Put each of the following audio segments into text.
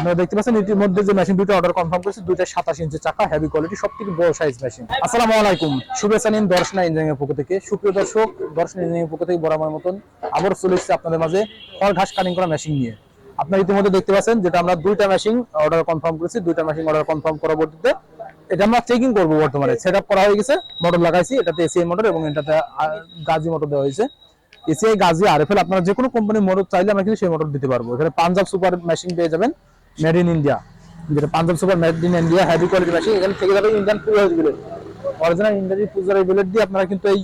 আপনারা দেখতে পাচ্ছেন এটির মধ্যে যে মেশিন দুটো অর্ডার কনফার্ম করেছে, দুইটা সাতাশ ইঞ্চি চাকা হেভি কোয়ালিটি সব থেকে বড় সাইজ মেশিন আসসালামু আলাইকুম। শুভেচ্ছা নিন দর্শনা ইঞ্জিনিয়ারিং পক্ষ থেকে। সুপ্রিয় দর্শক, দর্শনা ইঞ্জিনিয়ারিং পক্ষ থেকে বরাবর মতন আবার চলে এসেছে আপনাদের মাঝে খড় ঘাস কাটিং করা মেশিন নিয়ে। আপনারা ইতিমধ্যে দেখতে পাচ্ছেন যেটা আমরা দুইটা মেশিন অর্ডার কনফার্ম করেছি, দুইটা মেশিন অর্ডার কনফার্ম পরবর্তীতে এটা আমরা চেকিং করব বর্তমানে। সেট আপ করা হয়ে গেছে মোটর লাগাইছি, এটাতে এসিআই মোটর এবং এটাতে গাজি মোটর দেওয়া হয়েছে। এসিআই গাজি আর এফ আপনারা যে কোনো কোম্পানির মোটর চাইলে আমরা কিন্তু সেই মোটর দিতে পারব। এখানে পাঞ্জাব সুপার মেশিন পেয়ে যাবেন। মেড ইন ইন্ডিয়া যেটা Punjab super made in India heavy quality machine এখানে থেকে যাবে Indian Pujari bullet original Indian Pujari bullet দিয়ে আপনারা কিন্তু এই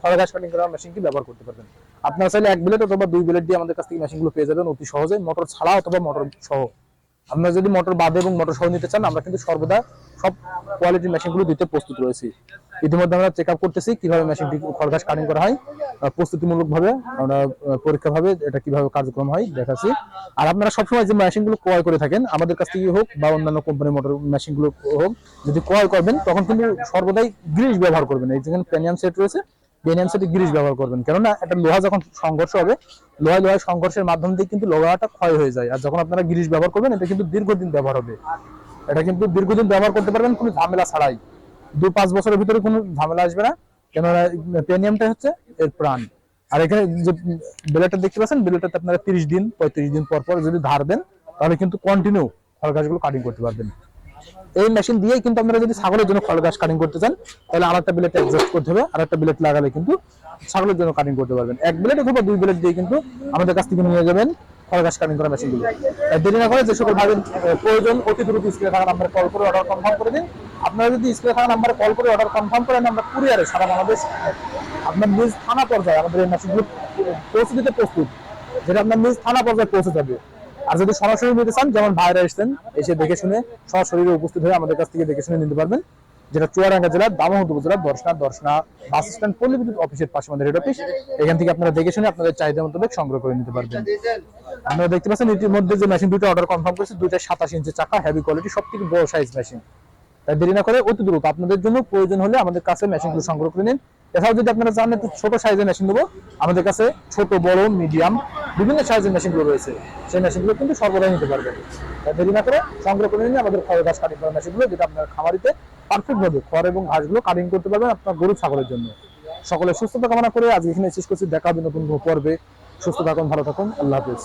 খড় ঘাস কাটিং করার মেশিনটি ব্যবহার করতে পারবেন। আপনারা চাইলে এক বুলেট অথবা দুই বুলেট দিয়ে আমাদের কাছ থেকে মেশিনগুলো পেয়ে যাবেন অতি সহজে মোটর ছাড়া অথবা মোটর সহ। আপনারা যদি মোটর বাদে এবং মোটর সহ নিতে চান, আমরা কিন্তু সর্বদা সব কোয়ালিটির মেশিনগুলো দিতে প্রস্তুত রয়েছি। ইতিমধ্যে আমরা চেক আপ করতেছি কীভাবে মেশিনটি খড়ঘাস কাটিং করা হয় প্রস্তুতিমূলক ভাবে আমরা পরীক্ষা ভাবে এটা কীভাবে কার্যক্রম হয় দেখাচ্ছি। আর আপনারা সবসময় যে মেশিনগুলো ক্রয় করে থাকেন, আমাদের কাছ থেকে হোক বা অন্যান্য কোম্পানির মোটর মেশিনগুলো হোক, যদি ক্রয় করবেন, তখন কিন্তু সর্বদাই গ্রিজ ব্যবহার করবেন। এই যেখানে প্যানিয়াম সেট রয়েছে ব্যবহার করবেন। কেননা একটা লোহা যখন সংঘর্ষ হবে সংঘর্ষের মাধ্যম দিয়ে কিন্তু লোহাটা ক্ষয় হয়ে যায়। আর যখন আপনারা ব্যবহার করবেন, এটা কিন্তু দীর্ঘদিন ব্যবহার হবে। এটা কিন্তু দীর্ঘদিন ব্যবহার করতে পারবেন, কোনো ঝামেলা ছাড়াই। দু পাঁচ বছরের ভিতরে কোনো ঝামেলা আসবে না। কেননা পেনিয়ামটা হচ্ছে এর প্রাণ। আর এখানে যে বিলেটটা দেখতে পাচ্ছেন বিলেটটাতে আপনারা তিরিশ দিন, পঁয়ত্রিশ দিন পর পর যদি ধার দেন, তাহলে কিন্তু কন্টিনিউ ফল গাছগুলো কাটিং করতে পারবেন। এই মেশিন দিয়েই কিন্তু আপনারা যদি ছাগলের জন্য ফল গাছ কাটিং করতে চান, তাহলে আর একটা বিলেট অ্যাডজাস্ট করতে হবে। আর একটা বিলেট লাগালে কিন্তু ছাগলের জন্য কাটিং করতে পারবেন। এক বিলেট অথবা দুই বিলেট দিয়ে কিন্তু আমাদের কাছ থেকে নিয়ে যাবেন ফল গাছ কাটিং করা মেশিনগুলো তাই দেরি না করে যে সকল ভাবের প্রয়োজন, অতি দ্রুত স্ক্রিনে থাকা নাম্বারে কল করে অর্ডার কনফার্ম করে দিন। আপনারা যদি স্ক্রিনে থাকা নাম্বারে কল করে অর্ডার কনফার্ম করেন, আমরা কুরিয়ারে সারা বাংলাদেশ, আপনার নিজ থানা পর্যায়ে আমাদের এই মেশিনগুলো পৌঁছে দিতে প্রস্তুত। যেটা আপনার নিজ থানা পর্যায়ে পৌঁছে যাবে। আর যদি সরাসরি নিতে চান, যেমন ভাইরা এসেছেন, এসে দেখে শুনে সরাসরি উপস্থিত হয়ে আমাদের কাছ থেকে দেখে শুনে নিতে পারবেন। যেটা চুয়াডাঙ্গা জেলার দামোহদ উপজেলার দর্শনা দর্শনা বাস স্ট্যান্ড পল্লী বিদ্যুৎ অফিসের পাশে আমাদের হেড অফিস এখান থেকে আপনারা দেখে শুনে আপনাদের চাহিদা মোতাবেক সংগ্রহ করে নিতে পারবেন। আপনারা দেখতে পাচ্ছেন এটির মধ্যে যে মেশিন দুটো অর্ডার কনফার্ম করেছে, দুইটা সাতাশ ইঞ্চি চাকা হেভি কোয়ালিটি সব থেকে বড় সাইজ মেশিন তাই দেরি না করে অতি দ্রুত আপনাদের জন্য প্রয়োজন হলে আমাদের কাছে মেশিনগুলো সংগ্রহ করে নিন। এছাড়াও যদি আপনারা চান একটু ছোট সাইজের মেশিন দেবো আমাদের কাছে ছোট, বড় মিডিয়াম বিভিন্ন সাইজের মেশিনগুলো রয়েছে। সেই মেশিনগুলো কিন্তু সর্বদাই নিতে পারবেন। দেরি না করে সংগ্রহ করে নিয়ে আমাদের খড় ঘাস কাটিং করা মেশিনগুলো যেটা আপনার খামারিতে পারফেক্ট ভাবে খড় এবং ঘাসগুলো কাটিং করতে পারবেন আপনার গরু ছাগলের জন্য। সকলে সুস্থতা কামনা করে আজকে এখানে শেষ করছি। দেখা হবে নতুন পর্বে। সুস্থ থাকুন, ভালো থাকুন। আল্লাহ হাফিজ।